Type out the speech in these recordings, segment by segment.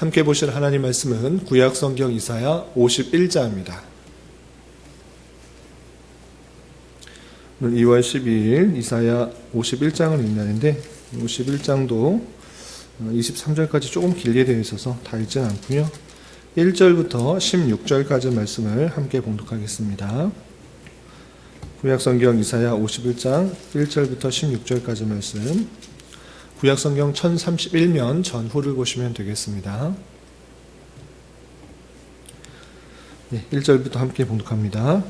함께 보실 하나님 말씀은 구약 성경 이사야 51자입니다. 오늘 2월 12일 이사야 51장을 읽는데 51장도 23절까지 조금 길게 되어 있어서 다 읽지는 않고요. 1절부터 16절까지 말씀을 함께 봉독하겠습니다. 구약성경 이사야 51장 1절부터 16절까지 말씀 구약성경 1031면 전후를 보시면 되겠습니다. 네, 1절부터 함께 봉독합니다.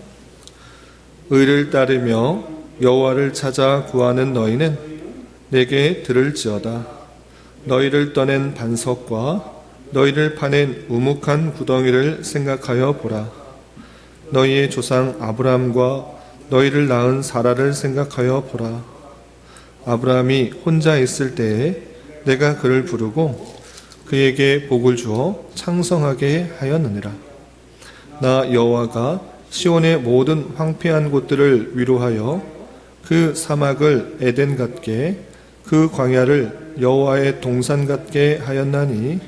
의를 따르며 여호와를 찾아 구하는 너희는 내게 들을지어다. 너희를 떠낸 반석과 너희를 파낸 우묵한 구덩이를 생각하여 보라. 너희의 조상 아브라함과 너희를 낳은 사라를 생각하여 보라. 아브라함이 혼자 있을 때에 내가 그를 부르고 그에게 복을 주어 창성하게 하였느니라. 나 여호와가 시온의 모든 황폐한 곳들을 위로하여 그 사막을 에덴 같게 그 광야를 여호와의 동산 같게 하였나니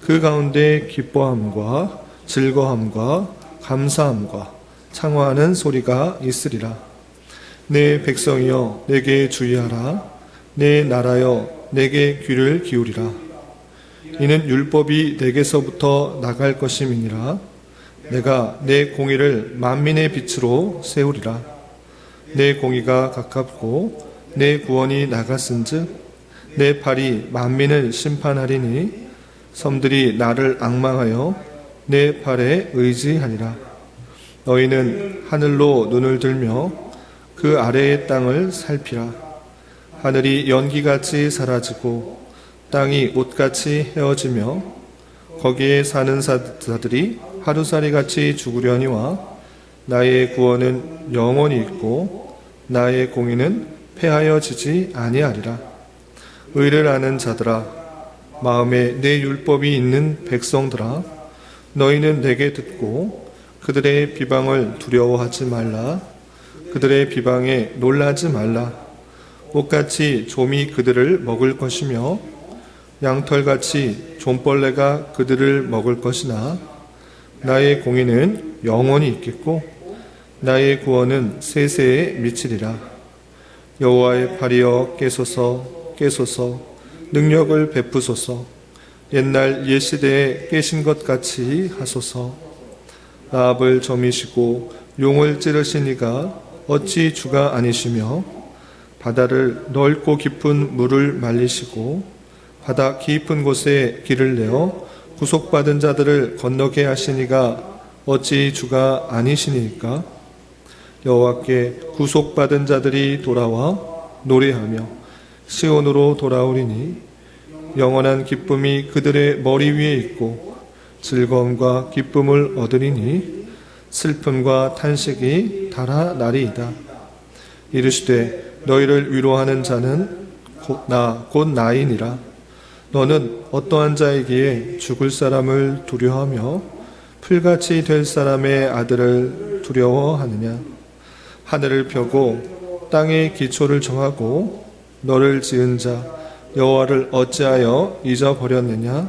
그 가운데 기뻐함과 즐거함과 감사함과 창화하는 소리가 있으리라. 내 백성이여 내게 주의하라. 내 나라여 내게 귀를 기울이라. 이는 율법이 내게서부터 나갈 것임이니라. 내가 내 공의를 만민의 빛으로 세우리라. 내 공의가 가깝고 내 구원이 나갔은즉 내 팔이 만민을 심판하리니 섬들이 나를 악망하여 내 팔에 의지하리라. 너희는 하늘로 눈을 들며 그 아래의 땅을 살피라. 하늘이 연기같이 사라지고 땅이 옷같이 헤어지며 거기에 사는 자들이 하루살이 같이 죽으려니와 나의 구원은 영원히 있고 나의 공의는 패하여지지 아니하리라. 의를 아는 자들아 마음에 내 율법이 있는 백성들아 너희는 내게 듣고 그들의 비방을 두려워하지 말라 그들의 비방에 놀라지 말라. 옷같이 좀이 그들을 먹을 것이며 양털같이 좀벌레가 그들을 먹을 것이나 나의 공의는 영원히 있겠고 나의 구원은 세세에 미치리라. 여호와의 팔이여 깨소서 깨소서 능력을 베푸소서. 옛날 옛시대에 깨신 것 같이 하소서. 라합을 점이시고 용을 찌르시니가 어찌 주가 아니시며 바다를 넓고 깊은 물을 말리시고 바다 깊은 곳에 길을 내어 구속받은 자들을 건너게 하시니가 어찌 주가 아니시니까? 여호와께 구속받은 자들이 돌아와 노래하며 시온으로 돌아오리니 영원한 기쁨이 그들의 머리 위에 있고 즐거움과 기쁨을 얻으리니 슬픔과 탄식이 달아나리이다. 이르시되 너희를 위로하는 자는 나곧 나이니라. 너는 어떠한 자이기에 죽을 사람을 두려워하며 풀같이 될 사람의 아들을 두려워하느냐? 하늘을 펴고 땅의 기초를 정하고 너를 지은 자 여호와를 어찌하여 잊어버렸느냐?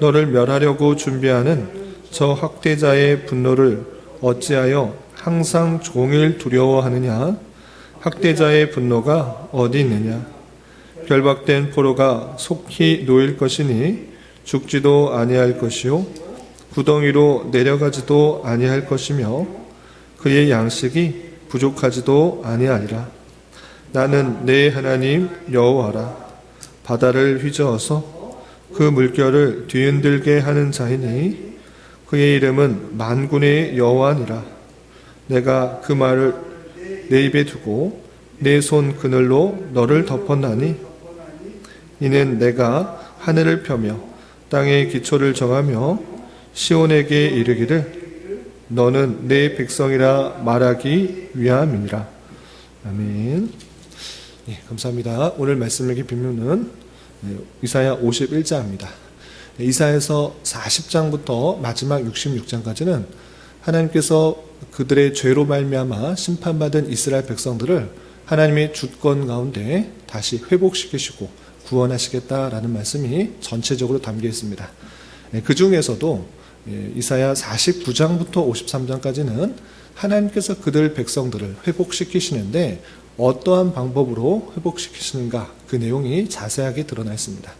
너를 멸하려고 준비하는 저 학대자의 분노를 어찌하여 항상 종일 두려워하느냐? 학대자의 분노가 어디 있느냐? 결박된 포로가 속히 놓일 것이니 죽지도 아니할 것이요 구덩이로 내려가지도 아니할 것이며 그의 양식이 부족하지도 아니하리라. 나는 내 하나님 여호와라. 바다를 휘저어서 그 물결을 뒤흔들게 하는 자이니 그의 이름은 만군의 여호와니라. 내가 그 말을 내 입에 두고 내 손 그늘로 너를 덮었나니 이는 내가 하늘을 펴며 땅의 기초를 정하며 시온에게 이르기를 너는 내 백성이라 말하기 위함이니라. 아멘. 예, 감사합니다. 오늘 말씀 읽기 비유는 이사야 51자입니다. 이사에서 40장부터 마지막 66장까지는 하나님께서 그들의 죄로 말미암아 심판받은 이스라엘 백성들을 하나님의 주권 가운데 다시 회복시키시고 구원하시겠다라는 말씀이 전체적으로 담겨 있습니다. 예, 그 중에서도 예, 이사야 49장부터 53장까지는 하나님께서 그들 백성들을 회복시키시는데 어떠한 방법으로 회복시키시는가 그 내용이 자세하게 드러나 있습니다.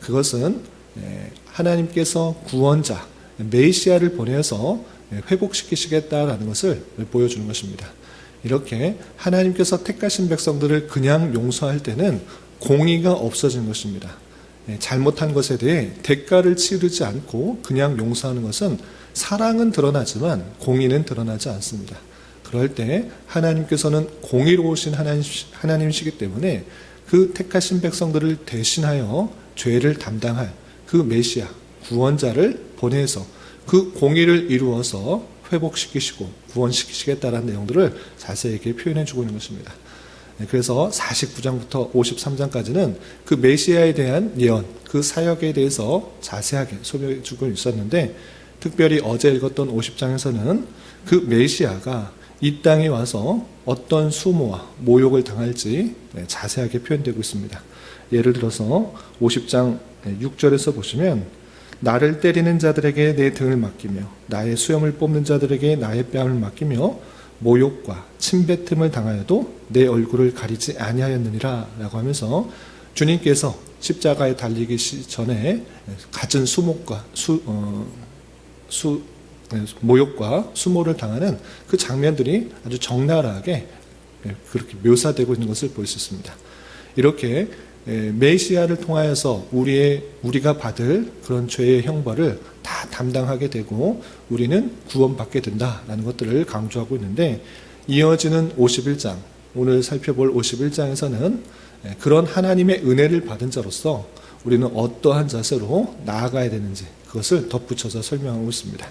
그것은 예, 하나님께서 구원자 메시아를 보내서 예, 회복시키시겠다라는 것을 보여주는 것입니다. 이렇게 하나님께서 택하신 백성들을 그냥 용서할 때는 공의가 없어지는 것입니다. 예, 잘못한 것에 대해 대가를 치르지 않고 그냥 용서하는 것은 사랑은 드러나지만 공의는 드러나지 않습니다. 그럴 때 하나님께서는 공의로우신 하나님, 하나님이시기 때문에 그 택하신 백성들을 대신하여 죄를 담당할 그 메시아, 구원자를 보내서 그 공의를 이루어서 회복시키시고 구원시키시겠다라는 내용들을 자세히 표현해 주고 있는 것입니다. 네, 그래서 49장부터 53장까지는 그 메시아에 대한 예언, 그 사역에 대해서 자세하게 소개해 주고 있었는데 특별히 어제 읽었던 50장에서는 그 메시아가 이 땅에 와서 어떤 수모와 모욕을 당할지 네, 자세하게 표현되고 있습니다. 예를 들어서 50장 6절에서 보시면 나를 때리는 자들에게 내 등을 맡기며 나의 수염을 뽑는 자들에게 나의 뺨을 맡기며 모욕과 침뱉음을 당하여도 내 얼굴을 가리지 아니하였느니라 라고 하면서 주님께서 십자가에 달리기 전에 갖은 수목과 수, 어, 수 네, 모욕과 수모를 당하는 그 장면들이 아주 적나라하게 그렇게 묘사되고 있는 것을 볼 수 있습니다. 이렇게 메시아를 통하여서 우리의 우리가 받을 그런 죄의 형벌을 다 담당하게 되고 우리는 구원받게 된다라는 것들을 강조하고 있는데 이어지는 51장 오늘 살펴볼 51장에서는 그런 하나님의 은혜를 받은 자로서 우리는 어떠한 자세로 나아가야 되는지 그것을 덧붙여서 설명하고 있습니다.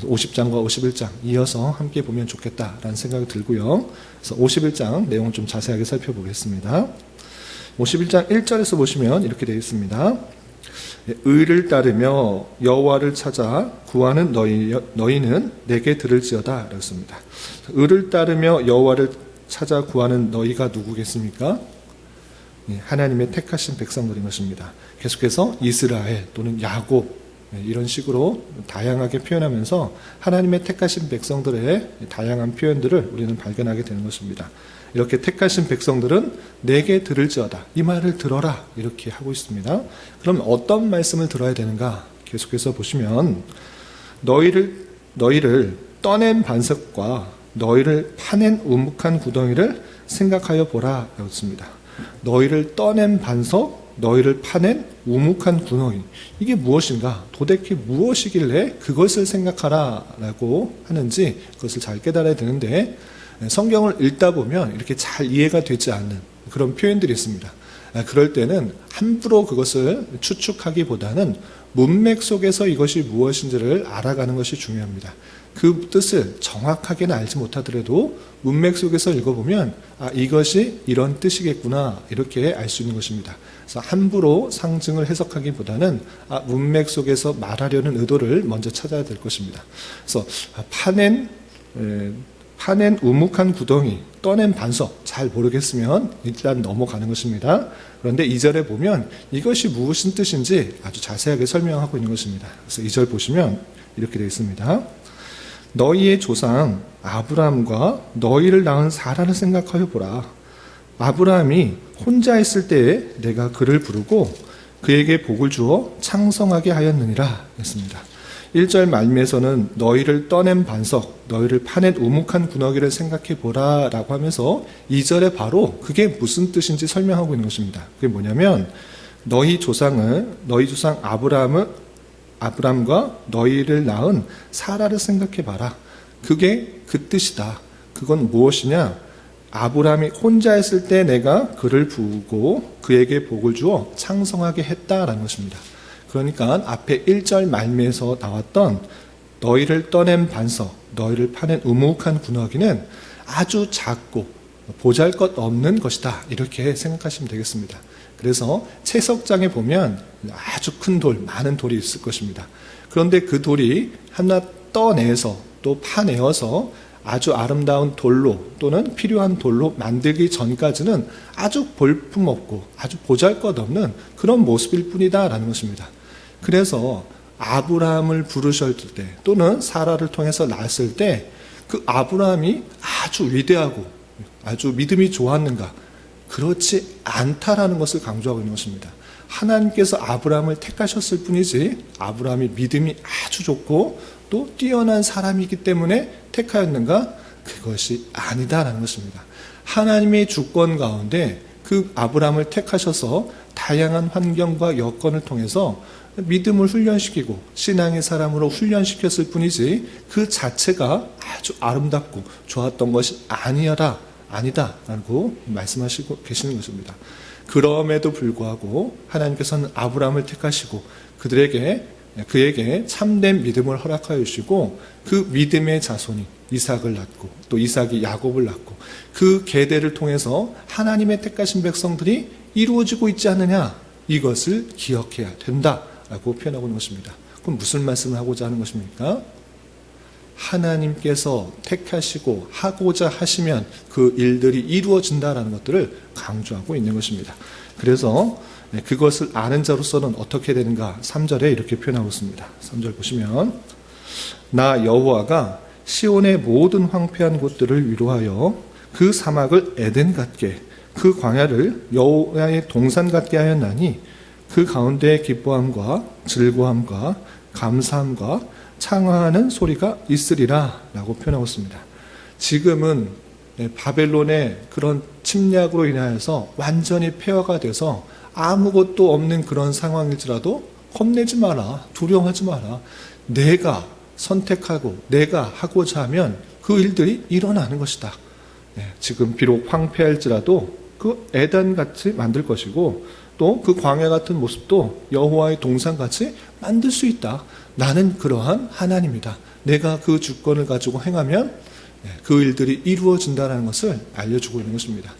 50장과 51장 이어서 함께 보면 좋겠다라는 생각이 들고요. 그래서 51장 내용 좀 자세하게 살펴보겠습니다. 51장 1절에서 보시면 이렇게 되어 있습니다. 의를 따르며 여호와를 찾아 구하는 너희 너희는 내게 들을지어다 그랬습니다. 의를 따르며 여호와를 찾아 구하는 너희가 누구겠습니까? 예, 하나님의 택하신 백성들인 것입니다. 계속해서 이스라엘 또는 야곱 예, 이런 식으로 다양하게 표현하면서 하나님의 택하신 백성들의 다양한 표현들을 우리는 발견하게 되는 것입니다. 이렇게 택하신 백성들은 내게 들을지어다. 이 말을 들어라. 이렇게 하고 있습니다. 그럼 어떤 말씀을 들어야 되는가? 계속해서 보시면 너희를 너희를 떠낸 반석과 너희를 파낸 우묵한 구덩이를 생각하여 보라. 였습니다. 너희를 떠낸 반석, 너희를 파낸 우묵한 구덩이. 이게 무엇인가? 도대체 무엇이길래 그것을 생각하라라고 하는지 그것을 잘 깨달아야 되는데 성경을 읽다 보면 이렇게 잘 이해가 되지 않는 그런 표현들이 있습니다. 아, 그럴 때는 함부로 그것을 추측하기보다는 문맥 속에서 이것이 무엇인지를 알아가는 것이 중요합니다. 그 뜻을 정확하게는 알지 못하더라도 문맥 속에서 읽어보면 아 이것이 이런 뜻이겠구나 이렇게 알 수 있는 것입니다. 그래서 함부로 상징을 해석하기보다는 아 문맥 속에서 말하려는 의도를 먼저 찾아야 될 것입니다. 그래서 아, 파낸 파낸 우묵한 구덩이, 떠낸 반석 잘 모르겠으면 일단 넘어가는 것입니다. 그런데 이절에 보면 이것이 무슨 뜻인지 아주 자세하게 설명하고 있는 것입니다. 그래서 이절 보시면 이렇게 되어 있습니다. 너희의 조상 아브라함과 너희를 낳은 사라를 생각하여 보라. 아브라함이 혼자 있을 때에 내가 그를 부르고 그에게 복을 주어 창성하게 하였느니라 했습니다. 1절 말미에서는 너희를 떠낸 반석, 너희를 파낸 우묵한 군어기를 생각해 보라 라고 하면서 2절에 바로 그게 무슨 뜻인지 설명하고 있는 것입니다. 그게 뭐냐면 너희 조상을, 너희 조상 아브라함을, 아브라함과 너희를 낳은 사라를 생각해 봐라. 그게 그 뜻이다. 그건 무엇이냐? 아브라함이 혼자 있을 때 내가 그를 부고 그에게 복을 주어 창성하게 했다라는 것입니다. 그러니까 앞에 1절 말미에서 나왔던 너희를 떠낸 반석, 너희를 파낸 우묵한 군어기는 아주 작고 보잘 것 없는 것이다. 이렇게 생각하시면 되겠습니다. 그래서 채석장에 보면 아주 큰 돌, 많은 돌이 있을 것입니다. 그런데 그 돌이 하나 떠내서 또 파내어서 아주 아름다운 돌로 또는 필요한 돌로 만들기 전까지는 아주 볼품없고 아주 보잘것없는 그런 모습일 뿐이다라는 것입니다. 그래서 아브라함을 부르셨을 때 또는 사라를 통해서 낳았을 때 그 아브라함이 아주 위대하고 아주 믿음이 좋았는가 그렇지 않다라는 것을 강조하고 있는 것입니다. 하나님께서 아브라함을 택하셨을 뿐이지 아브라함이 믿음이 아주 좋고 또 뛰어난 사람이기 때문에 택하였는가 그것이 아니다라는 것입니다. 하나님의 주권 가운데 그 아브라함을 택하셔서 다양한 환경과 여건을 통해서 믿음을 훈련시키고 신앙의 사람으로 훈련시켰을 뿐이지 그 자체가 아주 아름답고 좋았던 것이 아니어라 아니다라고 말씀하시고 계시는 것입니다. 그럼에도 불구하고 하나님께서는 아브라함을 택하시고 그들에게 그에게 참된 믿음을 허락하여 주시고 그 믿음의 자손이 이삭을 낳고 또 이삭이 야곱을 낳고 그 계대를 통해서 하나님의 택하신 백성들이 이루어지고 있지 않느냐 이것을 기억해야 된다 라고 표현하고 있는 것입니다. 그럼 무슨 말씀을 하고자 하는 것입니까? 하나님께서 택하시고 하고자 하시면 그 일들이 이루어진다라는 것들을 강조하고 있는 것입니다. 그래서 네, 그것을 아는 자로서는 어떻게 되는가? 3절에 이렇게 표현하고 있습니다. 3절 보시면 나 여호와가 시온의 모든 황폐한 곳들을 위로하여 그 사막을 에덴 같게 그 광야를 여호와의 동산 같게 하였나니 그 가운데 기뻐함과 즐거함과 감사함과 창화하는 소리가 있으리라 라고 표현하고 있습니다. 지금은 네, 바벨론의 그런 침략으로 인하여서 완전히 폐허가 돼서 아무것도 없는 그런 상황일지라도 겁내지 마라. 두려워하지 마라. 내가 선택하고 내가 하고자 하면 그 일들이 일어나는 것이다. 네, 지금 비록 황폐할지라도 그 에단 같이 만들 것이고 또 그 광야 같은 모습도 여호와의 동산 같이 만들 수 있다. 나는 그러한 하나님이다. 내가 그 주권을 가지고 행하면 네, 그 일들이 이루어진다는 것을 알려주고 있는 것입니다.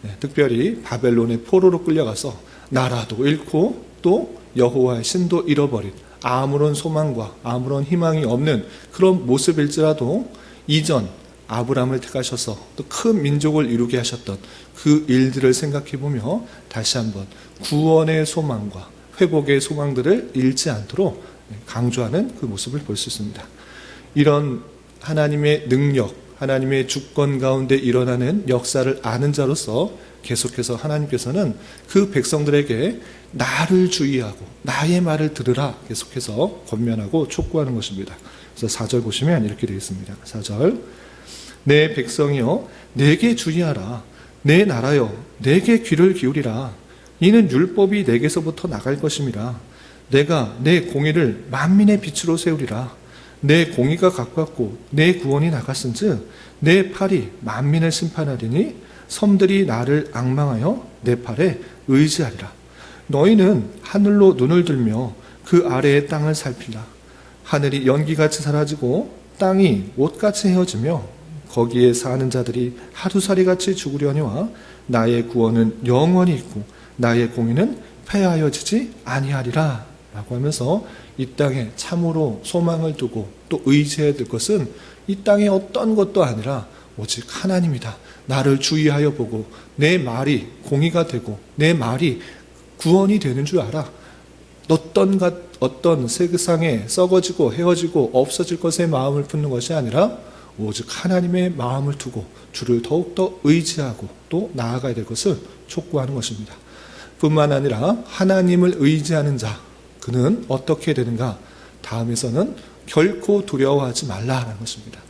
네, 특별히 바벨론의 포로로 끌려가서 나라도 잃고 또 여호와의 신도 잃어버린 아무런 소망과 아무런 희망이 없는 그런 모습일지라도 이전 아브라함을 택하셔서 또 큰 민족을 이루게 하셨던 그 일들을 생각해 보며 다시 한번 구원의 소망과 회복의 소망들을 잃지 않도록 강조하는 그 모습을 볼 수 있습니다. 이런 하나님의 능력, 하나님의 주권 가운데 일어나는 역사를 아는 자로서 계속해서 하나님께서는 그 백성들에게 나를 주의하고 나의 말을 들으라 계속해서 권면하고 촉구하는 것입니다. 그래서 4절 보시면 이렇게 되어 있습니다. 4절 내 백성이여 내게 주의하라 내 나라여 내게 귀를 기울이라 이는 율법이 내게서부터 나갈 것임이라 내가 내 공의를 만민의 빛으로 세우리라 내 공의가 가깝고 내 구원이 나갔은즉 내 팔이 만민을 심판하리니 섬들이 나를 악망하여 내 팔에 의지하리라. 너희는 하늘로 눈을 들며 그 아래의 땅을 살피라. 하늘이 연기같이 사라지고 땅이 옷같이 헤어지며 거기에 사는 자들이 하루살이 같이 죽으려니와 나의 구원은 영원히 있고 나의 공의는 폐하여지지 아니하리라. 라고 하면서 이 땅에 참으로 소망을 두고 또 의지해야 될 것은 이 땅의 어떤 것도 아니라 오직 하나님이다. 나를 주의하여 보고 내 말이 공의가 되고 내 말이 구원이 되는 줄 알아. 어떤 것, 어떤 세상에 썩어지고 헤어지고 없어질 것에 마음을 품는 것이 아니라 오직 하나님의 마음을 두고 주를 더욱더 의지하고 또 나아가야 될 것을 촉구하는 것입니다. 뿐만 아니라 하나님을 의지하는 자, 그는 어떻게 되는가? 다음에서는 결코 두려워하지 말라라는 것입니다.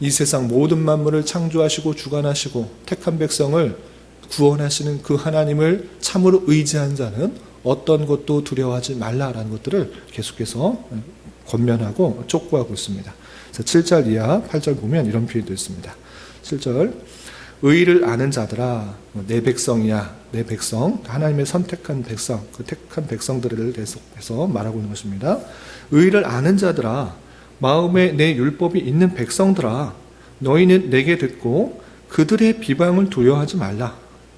이 세상 모든 만물을 창조하시고 주관하시고 택한 백성을 구원하시는 그 하나님을 참으로 의지한 자는 어떤 것도 두려워하지 말라라는 것들을 계속해서 권면하고 촉구하고 있습니다. 7절 이하 8절 보면 이런 표현도 있습니다. 7절 의를 아는 자들아 내 백성이야 내 백성 하나님의 선택한 백성 그 택한 백성들을 계속해서 말하고 있는 것입니다. 의를 아는 자들아 마음에 내 율법이 있는 백성들아 너희는 내게 듣고 그들의 비방을 두려워하지 말라.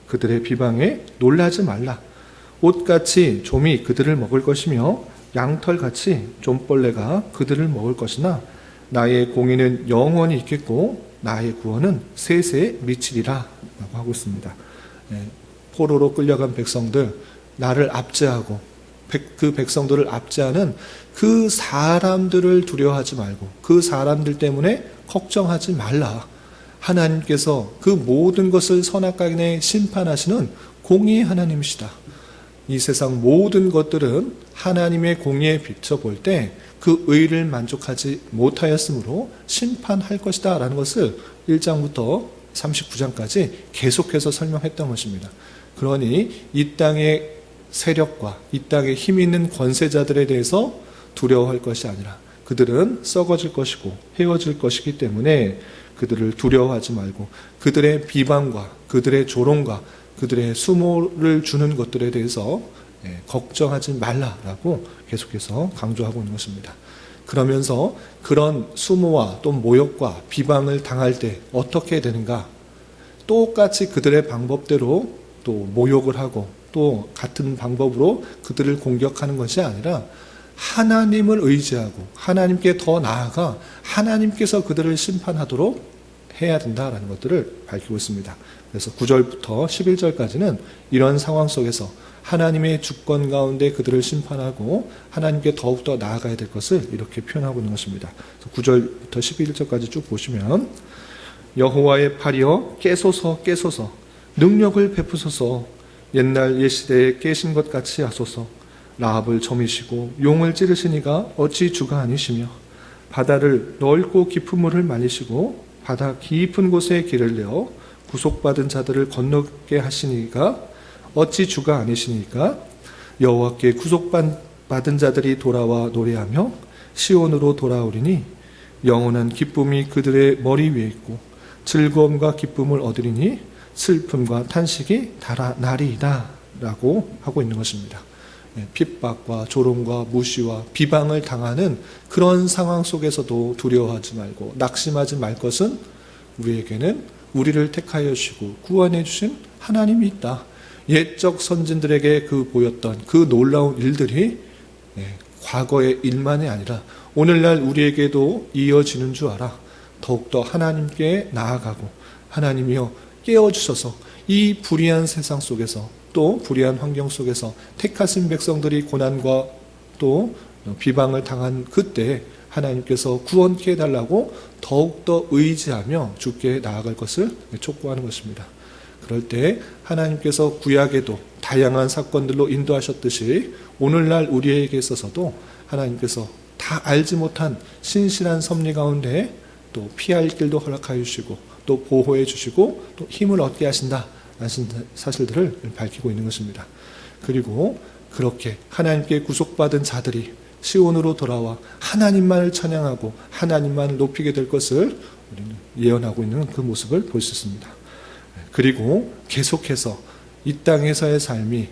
그들의 비방에 놀라지 말라. 옷같이 좀이 그들을 먹을 것이며 양털같이 좀벌레가 그들을 먹을 것이나 나의 공의는 영원히 있겠고 나의 구원은 세세에 미치리라 라고 하고 있습니다. 예, 포로로 끌려간 백성들 나를 압제하고 백- 그 백성들을 압제하는 그 사람들을 두려워하지 말고 그 사람들 때문에 걱정하지 말라. 하나님께서 그 모든 것을 선악간에 심판하시는 공의의 하나님이시다. 이 세상 모든 것들은 하나님의 공의에 비춰볼 때 그 의를 만족하지 못하였으므로 심판할 것이다 라는 것을 1장부터 39장까지 계속해서 설명했던 것입니다. 그러니 이 땅의 세력과 이 땅에 힘 있는 권세자들에 대해서 두려워할 것이 아니라 그들은 썩어질 것이고 헤어질 것이기 때문에 그들을 두려워하지 말고 그들의 비방과 그들의 조롱과 그들의 수모를 주는 것들에 대해서 예, 걱정하지 말라라고 계속해서 강조하고 있는 것입니다. 그러면서 그런 수모와 또 모욕과 비방을 당할 때 어떻게 되는가? 똑같이 그들의 방법대로 또 모욕을 하고 또 같은 방법으로 그들을 공격하는 것이 아니라 하나님을 의지하고 하나님께 더 나아가 하나님께서 그들을 심판하도록 해야 된다라는 것들을 밝히고 있습니다. 그래서 9절부터 11절까지는 이런 상황 속에서 하나님의 주권 가운데 그들을 심판하고 하나님께 더욱더 나아가야 될 것을 이렇게 표현하고 있는 것입니다. 9절부터 11절까지 쭉 보시면 여호와의 팔이여 깨소서 깨소서 능력을 베푸소서 옛날 옛시대에 깨신 것 같이 하소서 라합을 점이시고 용을 찌르시니가 어찌 주가 아니시며 바다를 넓고 깊은 물을 말리시고 바다 깊은 곳에 길을 내어 구속받은 자들을 건너게 하시니가 어찌 주가 아니시니까 여호와께 구속받은 자들이 돌아와 노래하며 시온으로 돌아오리니 영원한 기쁨이 그들의 머리 위에 있고 즐거움과 기쁨을 얻으리니 슬픔과 탄식이 달아나리이다 라고 하고 있는 것입니다. 예, 핍박과 조롱과 무시와 비방을 당하는 그런 상황 속에서도 두려워하지 말고 낙심하지 말 것은 우리에게는 우리를 택하여 주시고 구원해 주신 하나님이 있다. 옛적 선진들에게 그 보였던 그 놀라운 일들이 예, 과거의 일만이 아니라 오늘날 우리에게도 이어지는 줄 알아. 더욱더 하나님께 나아가고 하나님이여 깨워주셔서 이 불의한 세상 속에서 또 불의한 환경 속에서 택하신 백성들이 고난과 또 비방을 당한 그때 하나님께서 구원케 해달라고 더욱더 의지하며 주께 나아갈 것을 촉구하는 것입니다. 그럴 때 하나님께서 구약에도 다양한 사건들로 인도하셨듯이 오늘날 우리에게 있어서도 하나님께서 다 알지 못한 신실한 섭리 가운데 또 피할 길도 허락하여 주시고 또 보호해 주시고 또 힘을 얻게 하신다 하신 사실들을 밝히고 있는 것입니다. 그리고 그렇게 하나님께 구속받은 자들이 시온으로 돌아와 하나님만을 찬양하고 하나님만을 높이게 될 것을 예언하고 있는 그 모습을 볼 수 있습니다. 그리고 계속해서 이 땅에서의 삶이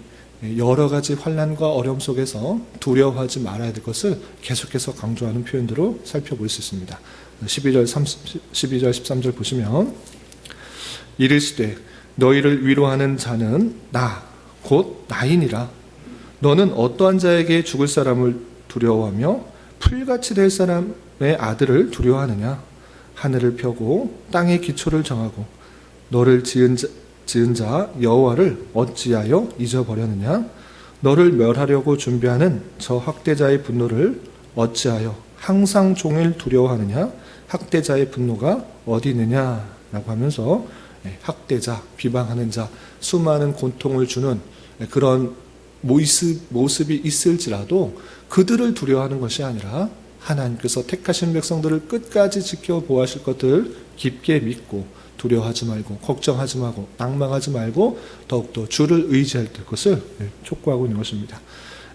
여러 가지 환란과 어려움 속에서 두려워하지 말아야 될 것을 계속해서 강조하는 표현들로 살펴볼 수 있습니다. 12절, 30, 12절, 13절 보시면 이르시되 너희를 위로하는 자는 나, 곧 나이니라. 너는 어떠한 자에게 죽을 사람을 두려워하며 풀같이 될 사람의 아들을 두려워하느냐? 하늘을 펴고 땅의 기초를 정하고 너를 지은 자, 지은 자 여호와를 어찌하여 잊어버렸느냐? 너를 멸하려고 준비하는 저 학대자의 분노를 어찌하여 항상 종일 두려워하느냐? 학대자의 분노가 어디 있느냐 라고 하면서 예, 학대자, 비방하는 자, 수많은 고통을 주는 그런 모습, 모습이 있을지라도 그들을 두려워하는 것이 아니라 하나님께서 택하신 백성들을 끝까지 지켜보아실 것을 깊게 믿고 두려워하지 말고 걱정하지 말고 낭망하지 말고 더욱더 주를 의지할 것을 촉구하고 있는 것입니다.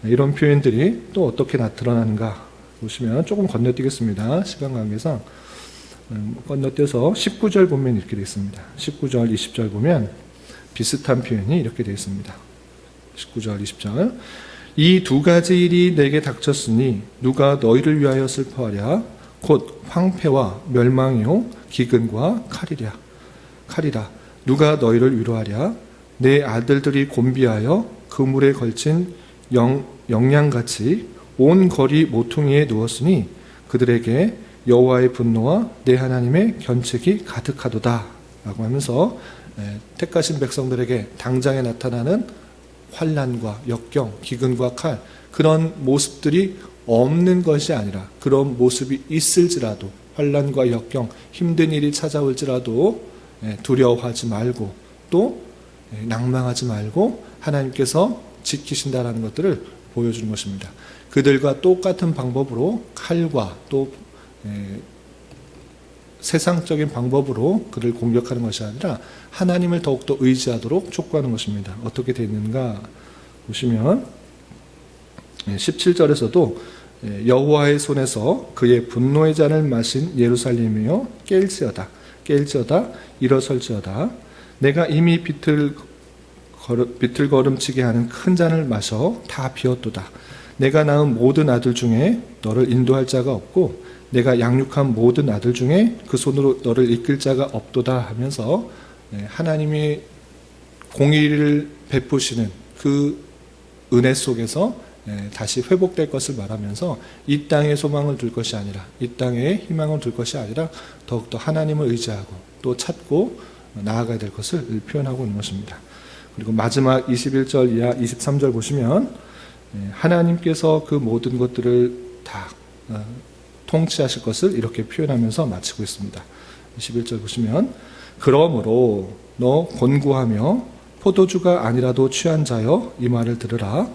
이런 표현들이 또 어떻게 나타나는가 보시면 조금 건너뛰겠습니다. 시간 관계상 음, 건너뛰어서 19절 보면 이렇게 되어 있습니다. 19절, 20절 보면 비슷한 표현이 이렇게 되어 있습니다. 19절, 20절. 이 두 가지 일이 내게 닥쳤으니 누가 너희를 위하여 슬퍼하랴 곧 황폐와 멸망이요 기근과 칼이랴 칼이라 누가 너희를 위로하랴 내 아들들이 곤비하여 그물에 걸친 영, 영양같이 온 거리 모퉁이에 누웠으니 그들에게 여호와의 분노와 내 하나님의 견책이 가득하도다 라고 하면서 예, 택하신 백성들에게 당장에 나타나는 환란과 역경, 기근과 칼 그런 모습들이 없는 것이 아니라 그런 모습이 있을지라도 환란과 역경, 힘든 일이 찾아올지라도 예, 두려워하지 말고 또 예, 낭망하지 말고 하나님께서 지키신다라는 것들을 보여주는 것입니다. 그들과 똑같은 방법으로 칼과 또 예, 세상적인 방법으로 그를 공격하는 것이 아니라 하나님을 더욱더 의지하도록 촉구하는 것입니다. 어떻게 되어 있는가 보시면 17절에서도 예, 여호와의 손에서 그의 분노의 잔을 마신 예루살렘이여 깰지어다 깰지어다 일어설지어다 내가 이미 비틀 비틀거름치게 하는 큰 잔을 마셔 다 비었도다 내가 낳은 모든 아들 중에 너를 인도할 자가 없고 내가 양육한 모든 아들 중에 그 손으로 너를 이끌 자가 없도다 하면서 예, 하나님이 공의를 베푸시는 그 은혜 속에서 예, 다시 회복될 것을 말하면서 이 땅에 소망을 둘 것이 아니라 이 땅에 희망을 둘 것이 아니라 더욱더 하나님을 의지하고 또 찾고 나아가야 될 것을 표현하고 있는 것입니다. 그리고 마지막 21절 이하 23절 보시면 예, 하나님께서 그 모든 것들을 다 어, 통치하실 것을 이렇게 표현하면서 마치고 있습니다. 21절 보시면 그러므로 너 곤고하며 포도주가 아니라도 취한 자여 이 말을 들으라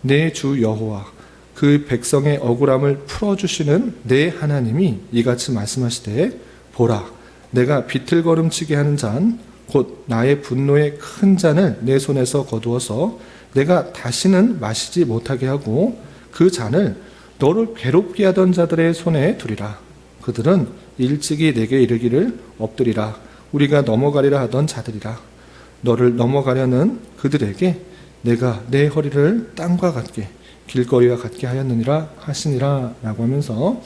내 주 여호와 그 백성의 억울함을 풀어 주시는 내 하나님이 이같이 말씀하시되 보라 내가 비틀거름치게 하는 잔 곧 나의 분노의 큰 잔을 내 손에서 거두어서 내가 다시는 마시지 못하게 하고 그 잔을 너를 괴롭게 하던 자들의 손에 두리라. 그들은 일찍이 내게 이르기를 엎드리라. 우리가 넘어가리라 하던 자들이라. 너를 넘어가려는 그들에게 내가 내 허리를 땅과 같게 길거리와 같게 하였느니라 하시니라 라고 하면서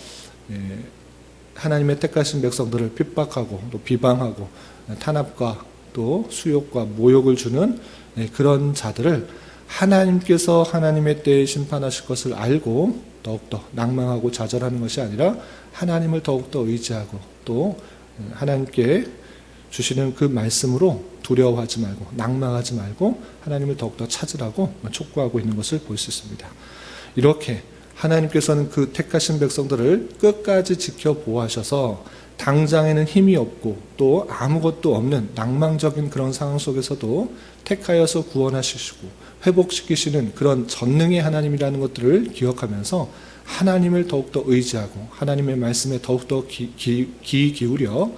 예, 하나님의 택하신 백성들을 핍박하고 또 비방하고 탄압과 또 수욕과 모욕을 주는 예, 그런 자들을 하나님께서 하나님의 때에 심판하실 것을 알고 더욱더 낭망하고 좌절하는 것이 아니라 하나님을 더욱더 의지하고 또 하나님께 주시는 그 말씀으로 두려워하지 말고 낭망하지 말고 하나님을 더욱더 찾으라고 촉구하고 있는 것을 볼 수 있습니다. 이렇게 하나님께서는 그 택하신 백성들을 끝까지 지켜 보호하셔서 당장에는 힘이 없고 또 아무것도 없는 낭망적인 그런 상황 속에서도 택하여서 구원하시고 회복시키시는 그런 전능의 하나님이라는 것들을 기억하면서 하나님을 더욱더 의지하고 하나님의 말씀에 더욱더 기, 기, 기 기울여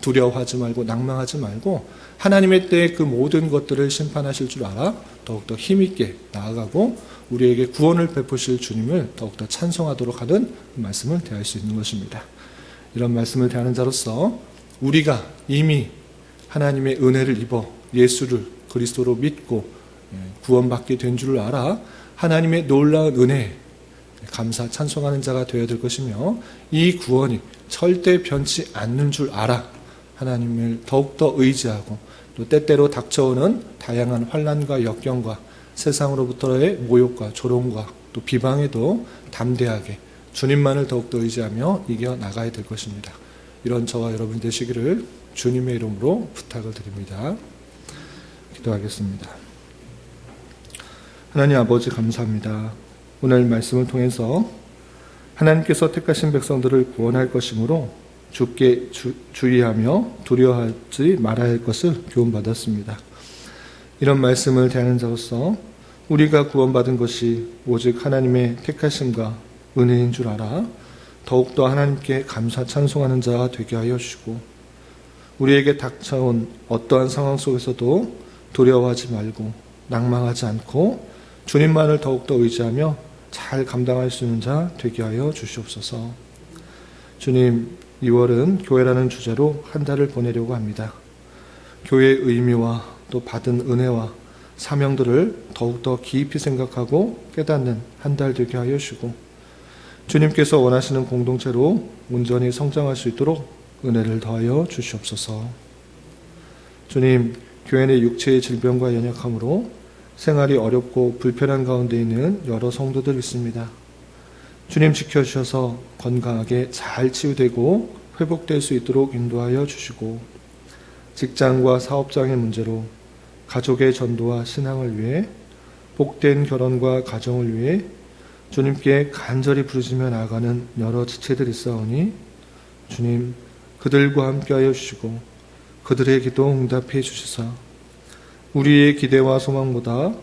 두려워하지 말고 낭망하지 말고 하나님의 때에 그 모든 것들을 심판하실 줄 알아 더욱더 힘있게 나아가고 우리에게 구원을 베푸실 주님을 더욱더 찬송하도록 하는 말씀을 대할 수 있는 것입니다. 이런 말씀을 대하는 자로서 우리가 이미 하나님의 은혜를 입어 예수를 그리스도로 믿고 예, 구원받게 된 줄을 알아 하나님의 놀라운 은혜 감사 찬송하는 자가 되어야 될 것이며 이 구원이 절대 변치 않는 줄 알아 하나님을 더욱더 의지하고 또 때때로 닥쳐오는 다양한 환란과 역경과 세상으로부터의 모욕과 조롱과 또 비방에도 담대하게 주님만을 더욱더 의지하며 이겨 나가야 될 것입니다. 이런 저와 여러분 되시기를 주님의 이름으로 부탁을 드립니다. 기도하겠습니다. 하나님 아버지 감사합니다. 오늘 말씀을 통해서 하나님께서 택하신 백성들을 구원할 것이므로 죽게 주, 주의하며 두려워하지 말아야 할 것을 교훈받았습니다. 이런 말씀을 대하는 자로서 우리가 구원받은 것이 오직 하나님의 택하심과 은혜인 줄 알아 더욱더 하나님께 감사 찬송하는 자가 되게 하여 주시고 우리에게 닥쳐온 어떠한 상황 속에서도 두려워하지 말고 낭망하지 않고 주님만을 더욱더 의지하며 잘 감당할 수 있는 자 되게 하여 주시옵소서. 주님, 2월은 교회라는 주제로 한 달을 보내려고 합니다. 교회의 의미와 또 받은 은혜와 사명들을 더욱더 깊이 생각하고 깨닫는 한 달 되게 하여 주시고 주님께서 원하시는 공동체로 온전히 성장할 수 있도록 은혜를 더하여 주시옵소서. 주님, 교회 내 육체의 질병과 연약함으로 생활이 어렵고 불편한 가운데 있는 여러 성도들 있습니다. 주님 지켜주셔서 건강하게 잘 치유되고 회복될 수 있도록 인도하여 주시고 직장과 사업장의 문제로 가족의 전도와 신앙을 위해 복된 결혼과 가정을 위해 주님께 간절히 부르짖며 나아가는 여러 지체들이 있사오니 주님 그들과 함께하여 주시고 그들의 기도 응답해 주시사 우리의 기대와 소망보다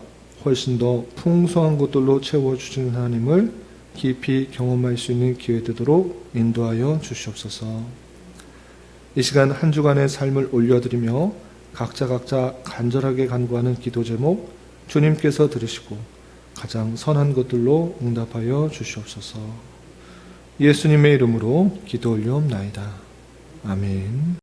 훨씬 더 풍성한 것들로 채워주시는 하나님을 깊이 경험할 수 있는 기회 되도록 인도하여 주시옵소서. 이 시간 한 주간의 삶을 올려드리며 각자 각자 간절하게 간구하는 기도 제목 주님께서 들으시고 가장 선한 것들로 응답하여 주시옵소서. 예수님의 이름으로 기도 올려옵나이다. 아멘.